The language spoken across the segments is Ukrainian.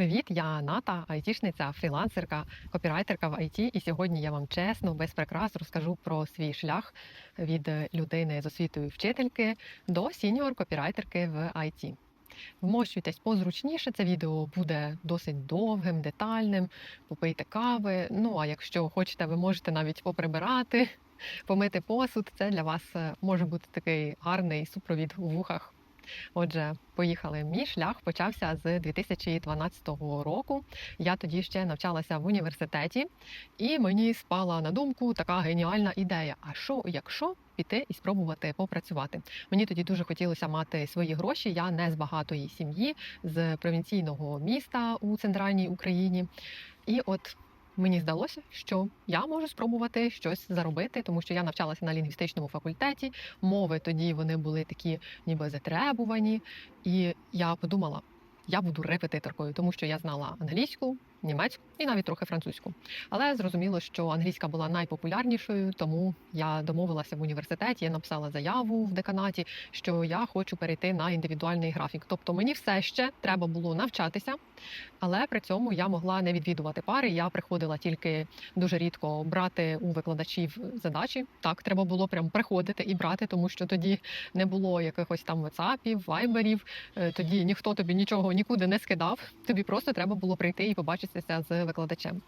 Привіт, я Ната, айтішниця, фрілансерка, копірайтерка в ІТ. І сьогодні я вам чесно, без прикрас розкажу про свій шлях від людини з освітою вчительки до сіньор копірайтерки в ІТ. Вмощуйтесь позручніше, це відео буде досить довгим, детальним. Попийте кави. Ну а якщо хочете, ви можете навіть поприбирати, помити посуд. Це для вас е, може бути такий гарний супровід у вухах. Отже, поїхали. Мій шлях почався з 2012 року. Я тоді ще навчалася в університеті, і мені спала на думку така геніальна ідея: а що, якщо піти і спробувати попрацювати? Мені тоді дуже хотілося мати свої гроші. Я не з багатої сім'ї, з провінційного міста у центральній Україні. І от Мені здалося, що я можу спробувати щось заробити, тому що я навчалася на лінгвістичному факультеті. Мови тоді вони були такі, ніби затребувані. І я подумала, я буду репетиторкою, тому що я знала англійську, німецьку і навіть трохи французьку. Але зрозуміло, що англійська була найпопулярнішою, тому я домовилася в університеті. Я написала заяву в деканаті, що я хочу перейти на індивідуальний графік. Тобто мені все ще треба було навчатися, але при цьому я могла не відвідувати пари. Я приходила тільки дуже рідко брати у викладачів задачі. Так, треба було прям приходити і брати, тому що тоді не було якихось там ватсапів, вайберів. Е, Тоді ніхто тобі нічого нікуди не скидав. Тобі просто треба було прийти і побачитися з викладачем.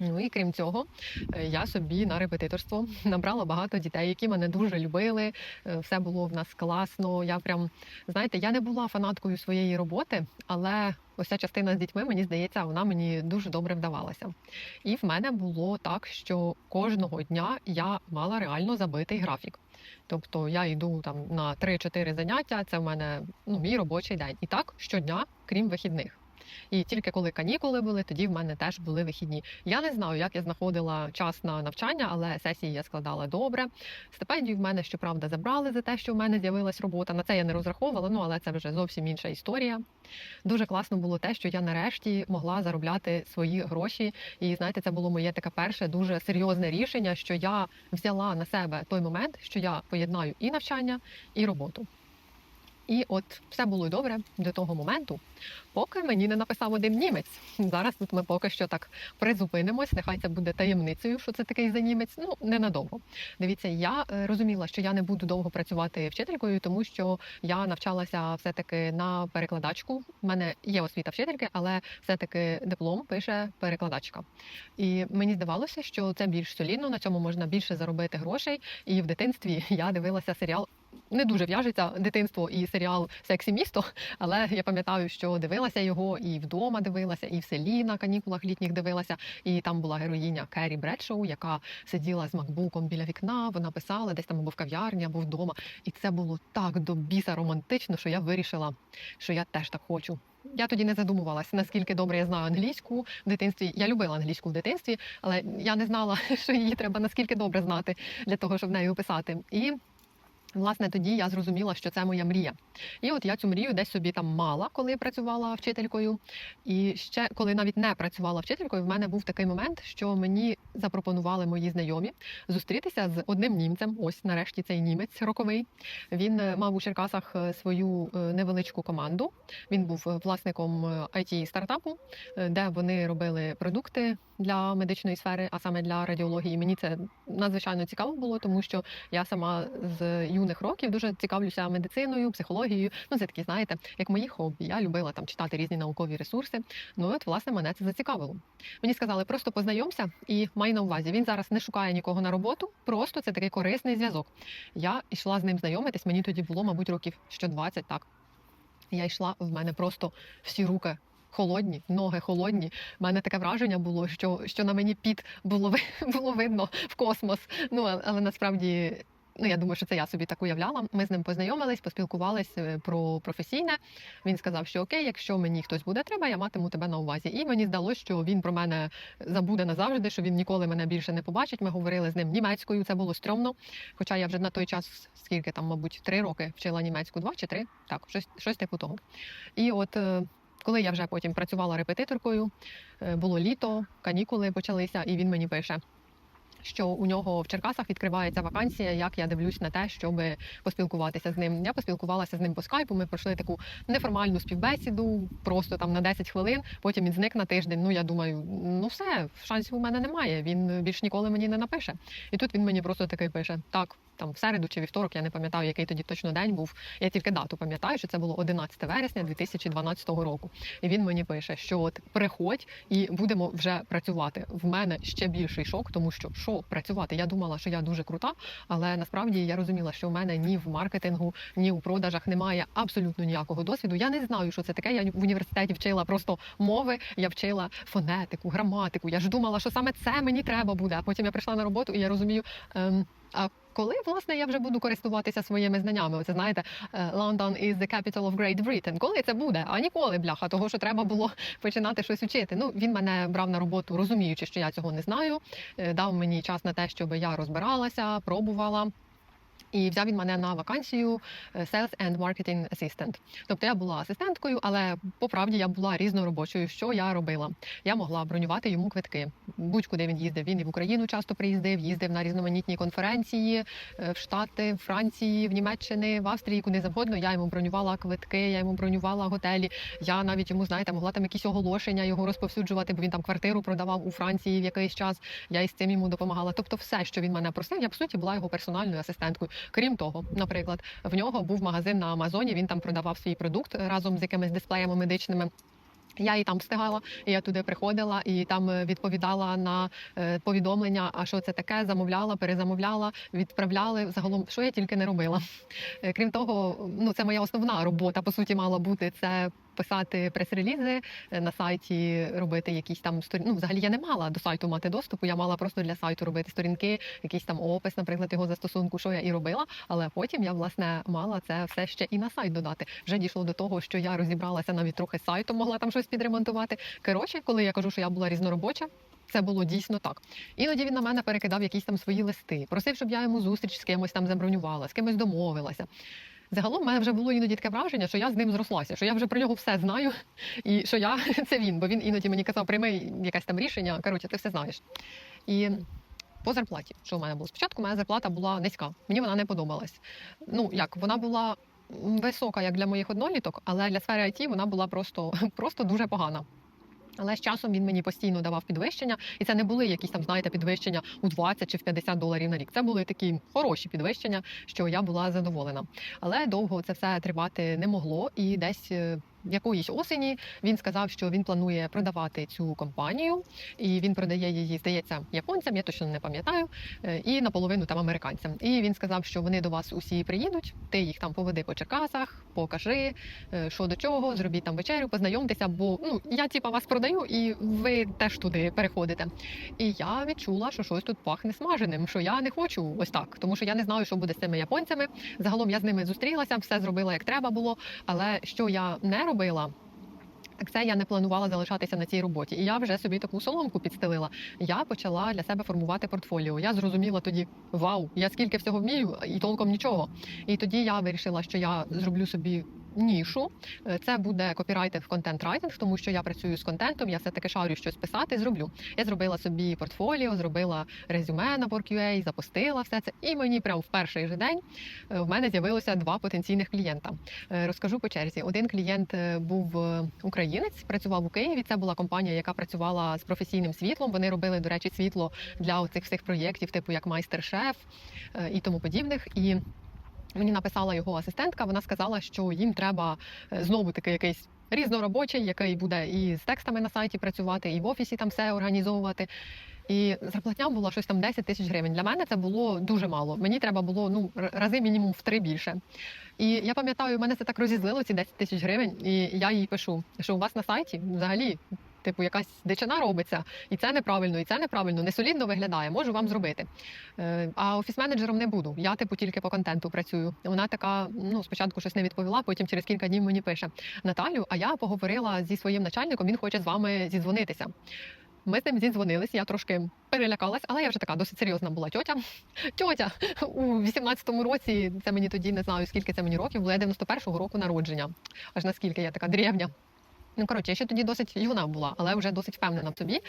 Ну і крім цього, е, я собі на репетиторство набрала багато дітей, які мене дуже любили. Е, Все було в нас класно. Я прям знаєте, я не була фанаткою своєї роботи, але ось ця частина з дітьми, мені здається, вона мені дуже добре вдавалася. І в мене було так, що кожного дня я мала реально забитий графік. Тобто я йду там на 3-4 заняття. Це в мене ну мій робочий день. І так щодня, крім вихідних. І тільки коли канікули були, тоді в мене теж були вихідні. Я не знаю, як я знаходила час на навчання, але сесії я складала добре. Стипендію в мене, щоправда, забрали за те, що в мене з'явилась робота. На це я не розраховувала, ну але це вже зовсім інша історія. Дуже класно було те, що я нарешті могла заробляти свої гроші. І знаєте, це було моє таке перше дуже серйозне рішення, що я взяла на себе той момент, що я поєднаю і навчання, і роботу. І от все було добре до того моменту, поки мені не написав один німець. Зараз тут ми поки що так призупинимось. Нехай це буде таємницею, що це такий за німець. Ну ненадовго. Дивіться, я е, розуміла, що я не буду довго працювати вчителькою, тому що я навчалася все-таки на перекладачку. У мене є освіта вчительки, але все-таки диплом пише перекладачка. І мені здавалося, що це більш солідно, на цьому можна більше заробити грошей. І в дитинстві я дивилася серіал не дуже в'яжеться дитинство і серіал Сексі місто, але я пам'ятаю, що дивилася його і вдома дивилася, і в селі на канікулах літніх дивилася. І там була героїня Керрі Бредшоу, яка сиділа з макбуком біля вікна. Вона писала десь там або в кав'ярні, або вдома. І це було так до біса романтично, що я вирішила, що я теж так хочу. Я тоді не задумувалася, наскільки добре я знаю англійську в дитинстві. Я любила англійську в дитинстві, але я не знала, що її треба наскільки добре знати для того, щоб нею писати. І Власне, тоді я зрозуміла, що це моя мрія. І от я цю мрію десь собі там мала, коли працювала вчителькою. І ще коли навіть не працювала вчителькою, в мене був такий момент, що мені запропонували мої знайомі зустрітися з одним німцем. Ось нарешті цей німець роковий. Він е, мав у Черкасах е, свою е, невеличку команду. Він був власником it стартапу, де вони робили продукти для медичної сфери, а саме для радіології. Мені це надзвичайно цікаво було, тому що я сама з юних років дуже цікавлюся медициною, психологією. Ну це такі, знаєте, як мої хобі. Я любила там читати різні наукові ресурси. Ну от власне мене це зацікавило. Мені сказали, просто познайомся і май на увазі. Він зараз не шукає нікого на роботу, просто це такий корисний зв'язок. Я йшла з ним знайомитись. Мені тоді було, мабуть, років що 20, так. Я йшла в мене просто всі руки холодні, ноги холодні. У мене таке враження було, що що на мені піт було було видно в космос. Ну але насправді. Ну, я думаю, що це я собі так уявляла. Ми з ним познайомились, поспілкувались е, про професійне. Він сказав, що окей, якщо мені хтось буде треба, я матиму тебе на увазі. І мені здалося, що він про мене забуде назавжди, що він ніколи мене більше не побачить. Ми говорили з ним німецькою. Це було стрьомно. Хоча я вже на той час, скільки там, мабуть, три роки вчила німецьку, два чи три, так, щось щось типу того. І от е, коли я вже потім працювала репетиторкою, е, було літо, канікули почалися, і він мені пише: що у нього в Черкасах відкривається вакансія, як я дивлюсь на те, щоб поспілкуватися з ним. Я поспілкувалася з ним по скайпу. Ми пройшли таку неформальну співбесіду, просто там на 10 хвилин. Потім він зник на тиждень. Ну я думаю, ну все, шансів у мене немає. Він більш ніколи мені не напише. І тут він мені просто такий пише: так. Там в середу чи вівторок, я не пам'ятаю, який тоді точно день був. Я тільки дату пам'ятаю, що це було 11 вересня 2012 року. І він мені пише, що от приходь і будемо вже працювати. В мене ще більший шок, тому що що працювати? Я думала, що я дуже крута, але насправді я розуміла, що в мене ні в маркетингу, ні у продажах немає абсолютно ніякого досвіду. Я не знаю, що це таке. Я в університеті вчила просто мови, я вчила фонетику, граматику. Я ж думала, що саме це мені треба буде. А потім я прийшла на роботу і я розумію. Ем, а коли власне я вже буду користуватися своїми знаннями? Оце знаєте, е, London is the capital of Great Britain. Коли це буде? А ніколи бляха, того що треба було починати щось вчити. Ну він мене брав на роботу, розуміючи, що я цього не знаю. е, Дав мені час на те, щоб я розбиралася, пробувала. І взяв він мене на вакансію е, Sales and Marketing Assistant. Тобто я була асистенткою, але по правді я була різноробочою. Що я робила? Я могла бронювати йому квитки. Будь-куди він їздив. Він і в Україну часто приїздив, їздив на різноманітні конференції е, в Штати, в Франції, в Німеччини, в Австрії, куди завгодно. Я йому бронювала квитки, я йому бронювала готелі. Я навіть йому, знаєте, могла там якісь оголошення його розповсюджувати, бо він там квартиру продавав у Франції в якийсь час. Я із цим йому допомагала. Тобто, все, що він мене просив, я по суті була його персональною асистенткою. Крім того, наприклад, в нього був магазин на Амазоні. Він там продавав свій продукт разом з якимись дисплеями медичними. Я і там встигала, і я туди приходила і там е, відповідала на е, повідомлення. А що це таке? Замовляла, перезамовляла, відправляли. Загалом, що я тільки не робила. Е, Крім того, ну це моя основна робота. По суті, мала бути це писати прес-релізи е, на сайті, робити якісь там сторін... Ну, взагалі я не мала до сайту мати доступу. Я мала просто для сайту робити сторінки, якийсь там опис, наприклад, його застосунку, що я і робила. Але потім я власне мала це все ще і на сайт додати. Вже дійшло до того, що я розібралася навіть трохи з сайтом, могла там щось підремонтувати. Коротше, коли я кажу, що я була різноробоча. Це було дійсно так. Іноді він на мене перекидав якісь там свої листи, просив, щоб я йому зустріч з кимось там забронювала, з кимось домовилася. Загалом в мене вже було іноді таке враження, що я з ним зрослася, що я вже про нього все знаю, і що я це він, бо він іноді мені казав, прийми якесь там рішення. Коротше, ти все знаєш. І по зарплаті, що в мене було спочатку, моя зарплата була низька. Мені вона не подобалась. Ну як вона була висока, як для моїх одноліток, але для сфери IT вона була просто, просто дуже погана. Але з часом він мені постійно давав підвищення, і це не були якісь там, знаєте, підвищення у 20 чи в 50 доларів на рік. Це були такі хороші підвищення, що я була задоволена. Але довго це все тривати не могло, і десь. Якоїсь осені він сказав, що він планує продавати цю компанію, і він продає її, здається, японцям. Я точно не пам'ятаю, е, і наполовину там американцям. І він сказав, що вони до вас усі приїдуть. Ти їх там поведи по Черкасах, покажи, е, що до чого, зробіть там вечерю, познайомтеся. Бо ну я типа вас продаю, і ви теж туди переходите. І я відчула, що щось тут пахне смаженим, що я не хочу ось так, тому що я не знаю, що буде з цими японцями. Загалом я з ними зустрілася, все зробила як треба було. Але що я не робила. Так це я не планувала залишатися на цій роботі, і я вже собі таку соломку підстелила. Я почала для себе формувати портфоліо. Я зрозуміла тоді: вау, я скільки всього вмію, і толком нічого. І тоді я вирішила, що я зроблю собі. Нішу Е, це буде копірайтинг, контент-райтинг, тому що я працюю з контентом. Я все таки шарю щось писати. Зроблю. Я зробила собі портфоліо, зробила резюме на Work.ua, запустила все це. І мені прямо в перший же день е, в мене з'явилося два потенційних клієнта. Е, Розкажу по черзі. Один клієнт був українець, працював у Києві. Це була компанія, яка працювала з професійним світлом. Вони робили, до речі, світло для оцих всіх проєктів, типу як майстер-шеф і тому подібних. І мені написала його асистентка. Вона сказала, що їм треба е, знову таки якийсь. Різноробочий, який буде і з текстами на сайті працювати, і в офісі там все організовувати. І зарплатня була щось там 10 тисяч гривень. Для мене це було дуже мало. Мені треба було ну рази мінімум в три більше. І я пам'ятаю, мене це так розізлило ці 10 тисяч гривень. І я їй пишу, що у вас на сайті взагалі. Типу, якась дичина робиться, і це неправильно, і це неправильно, не солідно виглядає. Можу вам зробити. Е, А офіс-менеджером не буду. Я типу тільки по контенту працюю. Вона така, ну спочатку щось не відповіла, потім через кілька днів мені пише Наталю. А я поговорила зі своїм начальником. Він хоче з вами зідзвонитися. Ми з ним зідзвонились, я трошки перелякалась, але я вже така досить серйозна була тьотя. Тьотя у 18-му році, це мені тоді не знаю, скільки це мені років, було я 91-го року народження. Аж наскільки я така древня. Ну коротше, я ще тоді досить юна була, але вже досить впевнена в собі.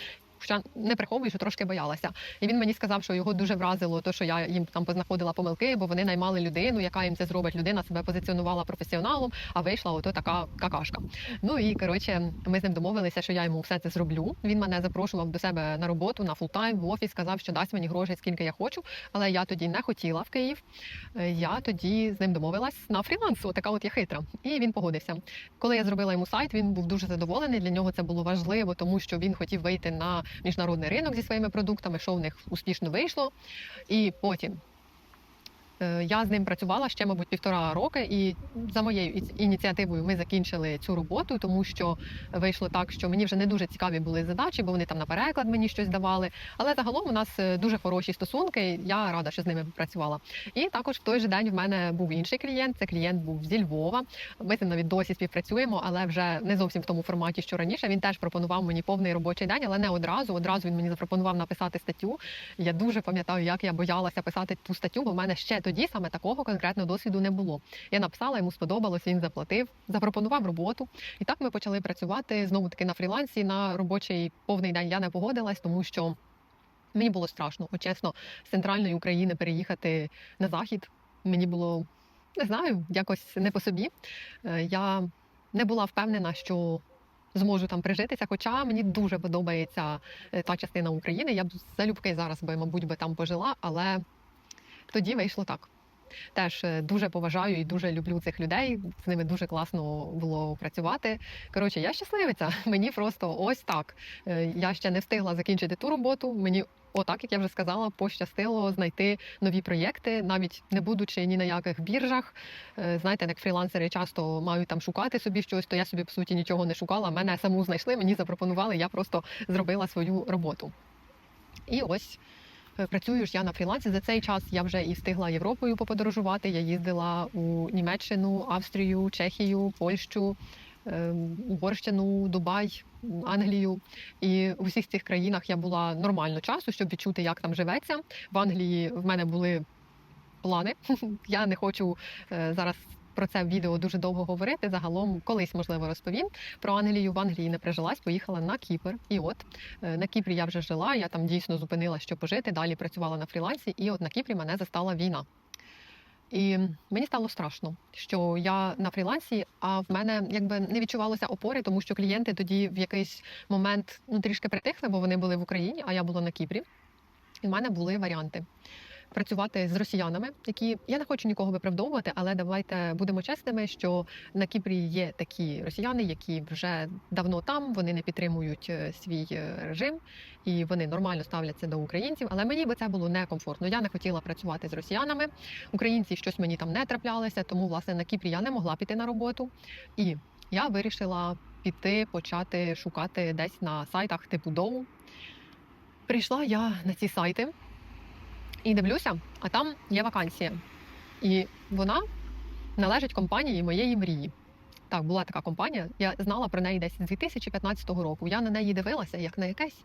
Хоча не приховую, що трошки боялася. І він мені сказав, що його дуже вразило, те, що я їм там познаходила помилки, бо вони наймали людину, яка їм це зробить. Людина себе позиціонувала професіоналом, а вийшла ото така какашка. Ну і коротше, ми з ним домовилися, що я йому все це зроблю. Він мене запрошував до себе на роботу на фултайм в офіс, сказав, що дасть мені грошей, скільки я хочу. Але я тоді не хотіла в Київ. Я тоді з ним домовилась на фріланс. Така от я хитра. І він погодився. Коли я зробила йому сайт, він був дуже задоволений. Для нього це було важливо, тому що він хотів вийти на міжнародний ринок зі своїми продуктами, що в них успішно вийшло. І потім я з ним працювала ще, мабуть, півтора роки, і за моєю ініціативою ми закінчили цю роботу, тому що вийшло так, що мені вже не дуже цікаві були задачі, бо вони там на переклад мені щось давали. Але загалом у нас е, дуже хороші стосунки. Я рада, що з ними працювала. І також в той же день в мене був інший клієнт. Це клієнт був зі Львова. Ми з ним навіть досі співпрацюємо, але вже не зовсім в тому форматі, що раніше. Він теж пропонував мені повний робочий день, але не одразу. Одразу він мені запропонував написати статтю. Я дуже пам'ятаю, як я боялася писати ту статтю, бо в мене ще тоді саме такого конкретного досвіду не було. Я написала, йому сподобалось, він заплатив, запропонував роботу. І так ми почали працювати знову таки на фрілансі. На робочий повний день я не погодилась, тому що мені було страшно, от чесно, з центральної України переїхати на захід. Мені було не знаю, якось не по собі. Е, Я не була впевнена, що зможу там прижитися. Хоча мені дуже подобається е, та частина України. Я б залюбки зараз би, мабуть, би там пожила, але тоді вийшло так. Теж е, дуже поважаю і дуже люблю цих людей. З ними дуже класно було працювати. Коротше, я щасливиця. Мені просто ось так. Е, Я ще не встигла закінчити ту роботу. Мені отак, як я вже сказала, пощастило знайти нові проєкти, навіть не будучи ні на яких біржах. Е, Знаєте, як фрілансери часто мають там шукати собі щось, то я собі по суті нічого не шукала. Мене саму знайшли, мені запропонували. Я просто зробила свою роботу. І ось. Е, Працюю ж я на фрілансі. За цей час я вже і встигла Європою поподорожувати. Я їздила у Німеччину, Австрію, Чехію, Польщу, ем, Угорщину, Дубай, Англію. І у всіх цих країнах я була нормально часу, щоб відчути, як там живеться. В Англії в мене були плани. Я не хочу е, зараз. Про це відео дуже довго говорити. Загалом колись можливо розповім. Про Англію в Англії не прижилась, поїхала на Кіпр. І от е, на Кіпрі я вже жила. Я там дійсно зупинила, щоб пожити. Далі працювала на фрілансі, і от на Кіпрі мене застала війна. І мені стало страшно, що я на фрілансі, а в мене якби не відчувалося опори, тому що клієнти тоді в якийсь момент ну трішки притихли, бо вони були в Україні, а я була на Кіпрі. І в мене були варіанти працювати з росіянами, які я не хочу нікого виправдовувати, але давайте будемо чесними, що на Кіпрі є такі росіяни, які вже давно там, вони не підтримують е, свій е, режим і вони нормально ставляться до українців. Але мені би це було некомфортно. Я не хотіла працювати з росіянами. Українці щось мені там не траплялося, тому власне на Кіпрі я не могла піти на роботу. І я вирішила піти почати шукати десь на сайтах типу Доу. Прийшла я на ці сайти і дивлюся, а там є вакансія. І вона належить компанії моєї мрії. Так, була така компанія. Я знала про неї десь з 2015 року. Я на неї дивилася як на якесь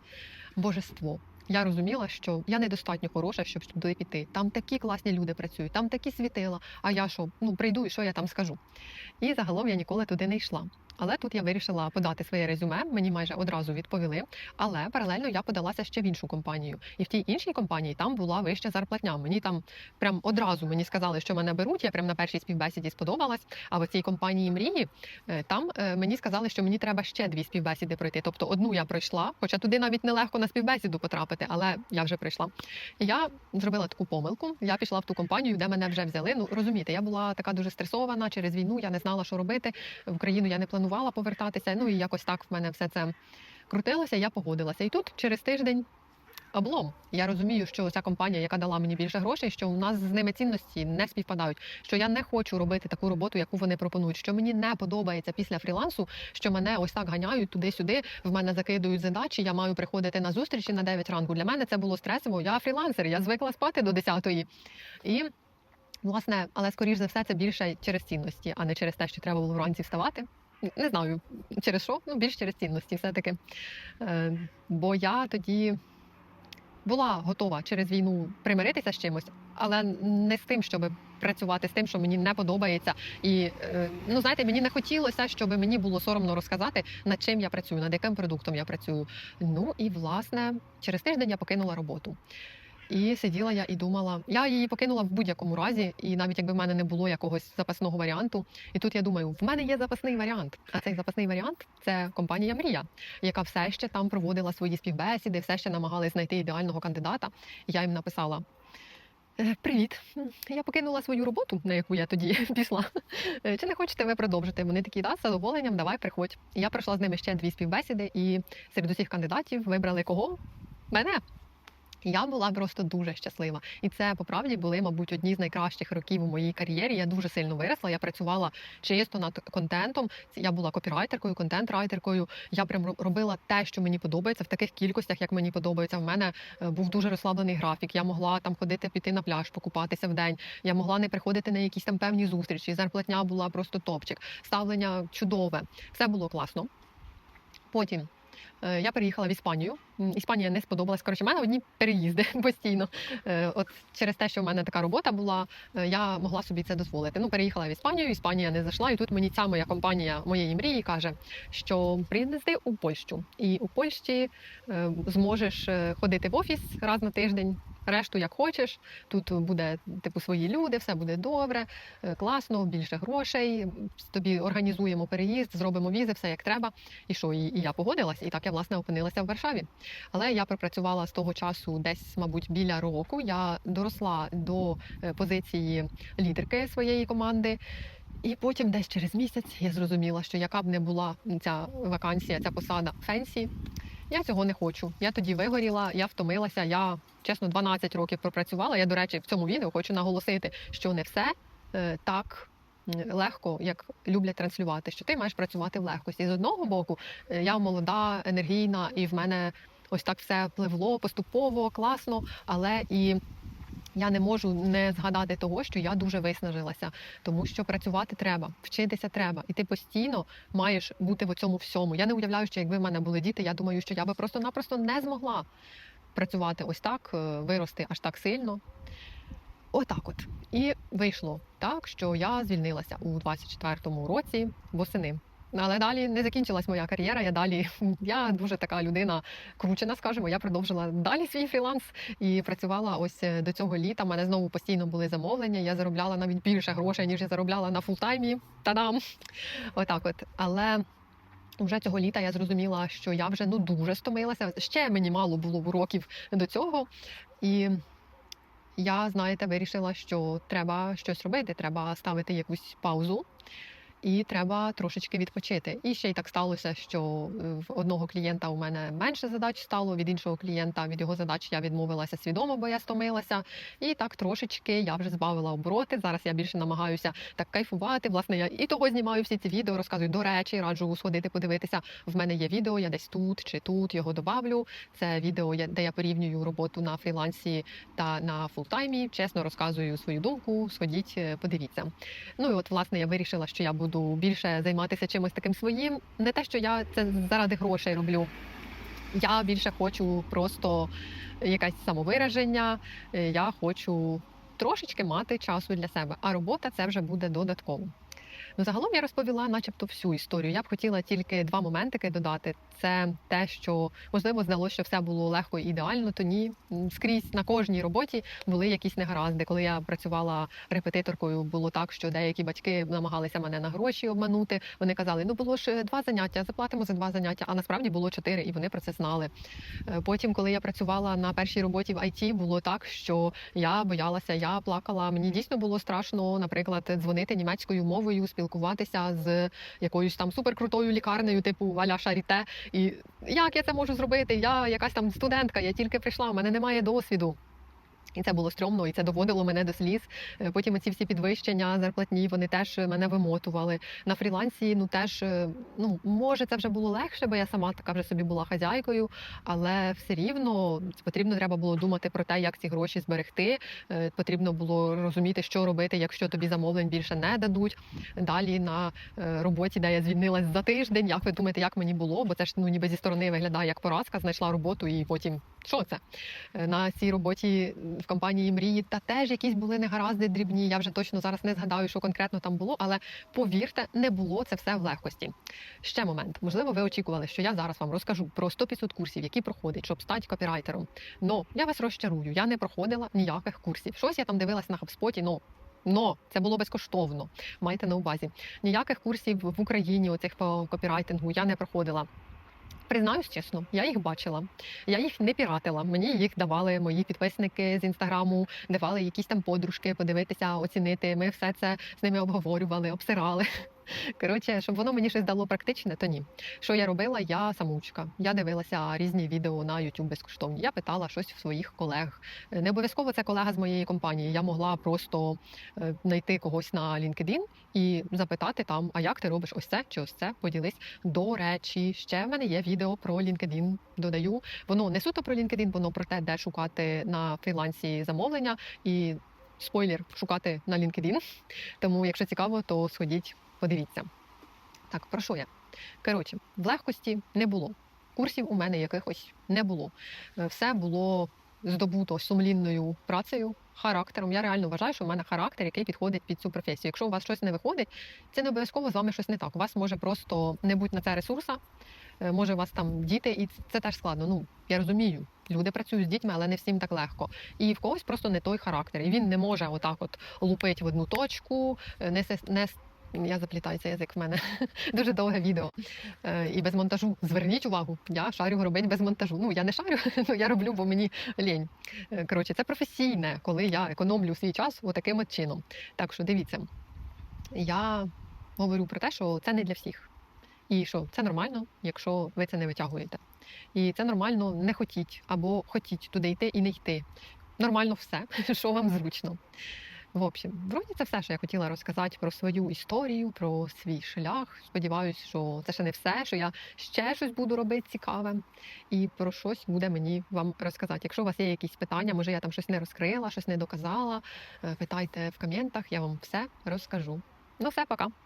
божество. Я розуміла, що я недостатньо хороша, щоб туди піти. Там такі класні люди працюють, там такі світила. А я що? Ну прийду і що я там скажу. І загалом я ніколи туди не йшла. Але тут я вирішила подати своє резюме. Мені майже одразу відповіли. Але паралельно я подалася ще в іншу компанію. І в тій іншій компанії там була вища зарплатня. Мені там прям одразу мені сказали, що мене беруть. Я прям на першій співбесіді сподобалась. А в цій компанії мрії е, там е, мені сказали, що мені треба ще дві співбесіди пройти. Тобто одну я пройшла, хоча туди навіть нелегко на співбесіду потрапити, але я вже прийшла. Я зробила таку помилку. Я пішла в ту компанію, де мене вже взяли. Ну розумієте, я була така дуже стресована через війну. Я не знала, що робити. В Україну я не планувала повертатися. Ну і якось так в мене все це крутилося. Я погодилася. І тут через тиждень. Облом. Я розумію, що ця компанія, яка дала мені більше грошей, що у нас з ними цінності не співпадають. Що я не хочу робити таку роботу, яку вони пропонують. Що мені не подобається після фрілансу, що мене ось так ганяють туди-сюди. В мене закидують задачі. Я маю приходити на зустрічі на 9 ранку. Для мене це було стресово. Я фрілансер, я звикла спати до 10-ї. І власне, але скоріш за все, це більше через цінності, а не через те, що треба було вранці вставати. Не знаю через що, ну більш через цінності, все таки. Е, бо я тоді була готова через війну примиритися з чимось, але не з тим, щоб працювати з тим, що мені не подобається. І е, ну знаєте, мені не хотілося, щоб мені було соромно розказати, над чим я працюю, над яким продуктом я працюю. Ну і власне через тиждень я покинула роботу. І сиділа я і думала, я її покинула в будь-якому разі, і навіть якби в мене не було якогось запасного варіанту. І тут я думаю, в мене є запасний варіант. А цей запасний варіант це компанія Мрія, яка все ще там проводила свої співбесіди, все ще намагалась знайти ідеального кандидата. Я їм написала. «Е, Привіт, я покинула свою роботу, на яку я тоді пішла. Чи не хочете ви продовжити? Вони такі, да, з задоволенням, давай приходь. Я пройшла з ними ще дві співбесіди, і серед усіх кандидатів вибрали кого? Мене. Я була просто дуже щаслива, і це по правді були, мабуть, одні з найкращих років у моїй кар'єрі. Я дуже сильно виросла. Я працювала чисто над контентом. Я була копірайтеркою, контент-райтеркою. Я прям робила те, що мені подобається, в таких кількостях, як мені подобається. В мене е, був дуже розслаблений графік. Я могла там ходити піти на пляж, покупатися в день. Я могла не приходити на якісь там певні зустрічі. Зарплатня була просто топчик. Ставлення чудове. Все було класно. Потім я переїхала в Іспанію. Іспанія не сподобалась. Коротше, в мене одні переїзди постійно. Е, От через те, що в мене така робота була, е, я могла собі це дозволити. Ну, переїхала в Іспанію, Іспанія не зайшла, і тут мені ця моя компанія моєї мрії каже, що приїзди у Польщу, і у Польщі е, зможеш е, ходити в офіс раз на тиждень. Решту як хочеш, тут буде типу свої люди, все буде добре, е, класно, більше грошей. Тобі організуємо переїзд, зробимо візи, все як треба. І що, і, і я погодилась, і так я власне опинилася в Варшаві. Але я пропрацювала з того часу десь, мабуть, біля року. Я доросла до е, позиції лідерки своєї команди. І потім, десь через місяць, я зрозуміла, що яка б не була ця вакансія, ця посада фенсі, я цього не хочу. Я тоді вигоріла, я втомилася. Я чесно 12 років пропрацювала. Я, до речі, в цьому відео хочу наголосити, що не все е, так. Легко, як люблять транслювати, що ти маєш працювати в легкості. І з одного боку, е, я молода, енергійна, і в мене ось так все пливло поступово, класно, але і я не можу не згадати того, що я дуже виснажилася, тому що працювати треба, вчитися треба, і ти постійно маєш бути в цьому всьому. Я не уявляю, що якби в мене були діти, я думаю, що я би просто-напросто не змогла працювати ось так, е, вирости аж так сильно. Отак от. І вийшло так, що я звільнилася у 24-му році восени. Але далі не закінчилась моя кар'єра. Я далі я дуже така людина кручена, скажімо. Я продовжила далі свій фріланс і працювала ось е, до цього літа. У мене знову постійно були замовлення. Я заробляла навіть більше грошей, ніж я заробляла на фултаймі. Та-дам! Отак, от. Але вже цього літа я зрозуміла, що я вже ну дуже стомилася. Ще мені мало було років до цього. І я, знаєте, вирішила, що треба щось робити, треба ставити якусь паузу. І треба трошечки відпочити. І ще й так сталося, що е, в одного клієнта у мене менше задач стало, від іншого клієнта від його задач я відмовилася свідомо, бо я стомилася. І так трошечки я вже збавила обороти. Зараз я більше намагаюся так кайфувати. Власне, я і того знімаю всі ці відео, розказую до речі, раджу сходити подивитися. В мене є відео, я десь тут чи тут його добавлю. Це відео, де я порівнюю роботу на фрілансі та на фултаймі. Чесно розказую свою думку. Сходіть, е, подивіться. Ну і от власне я вирішила, що я буду більше займатися чимось таким своїм. Не те, що я це заради грошей роблю. Я більше хочу просто якесь самовираження. е, Я хочу трошечки мати часу для себе, а робота це вже буде додатково. Ну, загалом я розповіла, начебто, всю історію. Я б хотіла тільки два моментики додати. Це те, що можливо здалося, що все було легко і ідеально. То ні, скрізь на кожній роботі були якісь негаразди. Коли я працювала репетиторкою, було так, що деякі батьки намагалися мене на гроші обманути. Вони казали, ну було ж два заняття, заплатимо за два заняття. А насправді було чотири, і вони про це знали. Е, Потім, коли я працювала на першій роботі в IT, було так, що я боялася, я плакала. Мені дійсно було страшно, наприклад, дзвонити німецькою мовою, спілкуватися з якоюсь там суперкрутою лікарнею, типу Аля Шаріте. І як я це можу зробити? Я якась там студентка, я тільки прийшла, у мене немає досвіду. І це було стрьомно, і це доводило мене до сліз. Е, Потім ці всі підвищення зарплатні вони теж мене вимотували. На фрілансі ну теж е, ну може це вже було легше, бо я сама така вже собі була хазяйкою, але все рівно потрібно треба було думати про те, як ці гроші зберегти. Е, Потрібно було розуміти, що робити, якщо тобі замовлень більше не дадуть. Далі на е, роботі, де я звільнилась за тиждень. Як ви думаєте, як мені було? Бо це ж ну ніби зі сторони виглядає як поразка, знайшла роботу і потім що це? Е, На цій роботі в компанії мрії та теж якісь були негаразди дрібні. Я вже точно зараз не згадаю, що конкретно там було, але повірте, не було це все в легкості. Ще момент. Можливо, ви очікували, що я зараз вам розкажу про 100-500 курсів, які проходять, щоб стати копірайтером. Но я вас розчарую, я не проходила ніяких курсів. Щось я там дивилась на HubSpot, но Но це було безкоштовно. Майте на увазі. Ніяких курсів в Україні, оцих по копірайтингу, я не проходила. Признаюсь чесно, я їх бачила. Я їх не піратила. Мені їх давали мої підписники з інстаграму, давали якісь там подружки подивитися, оцінити. Ми все це з ними обговорювали, обсирали. Коротше, щоб воно мені щось дало практичне, то ні. Що я робила? Я самоучка. Я дивилася різні відео на YouTube безкоштовні. Я питала щось в своїх колег. Е, Не обов'язково це колега з моєї компанії. Я могла просто е, знайти когось на LinkedIn і запитати там, а як ти робиш ось це чи ось це? Поділись. До речі, ще в мене є відео про LinkedIn. Додаю. Воно не суто про LinkedIn, воно про те, де шукати на фрілансі замовлення і спойлер шукати на LinkedIn. Тому, якщо цікаво, то сходіть, подивіться. Так, про що я? Коротше, в легкості не було. Курсів у мене якихось не було. Е, Все було здобуто сумлінною працею, характером. Я реально вважаю, що в мене характер, який підходить під цю професію. Якщо у вас щось не виходить, це не обов'язково з вами щось не так. У вас може просто не бути на це ресурса, е, може у вас там діти, і це теж складно. Ну я розумію. Люди працюють з дітьми, але не всім так легко. І в когось просто не той характер. І він не може отак от лупити в одну точку, е, не, я заплітаюся язик в мене. Дуже довге відео. Е, І без монтажу. Зверніть увагу, я шарю робити без монтажу. Ну я не шарю, ну я роблю, бо мені лінь. Е, Коротше, це професійне, коли я економлю свій час отаким от чином. Так що дивіться, я говорю про те, що це не для всіх. І що це нормально, якщо ви це не витягуєте. І це нормально не хотіть або хотіть туди йти і не йти. Нормально все, що вам зручно. В общем, вроді це все, що я хотіла розказати про свою історію, про свій шлях. Сподіваюсь, що це ще не все, що я ще щось буду робити цікаве, і про щось буде мені вам розказати. Якщо у вас є якісь питання, може я там щось не розкрила, щось не доказала, е, питайте в коментах, я вам все розкажу. Ну все, пока.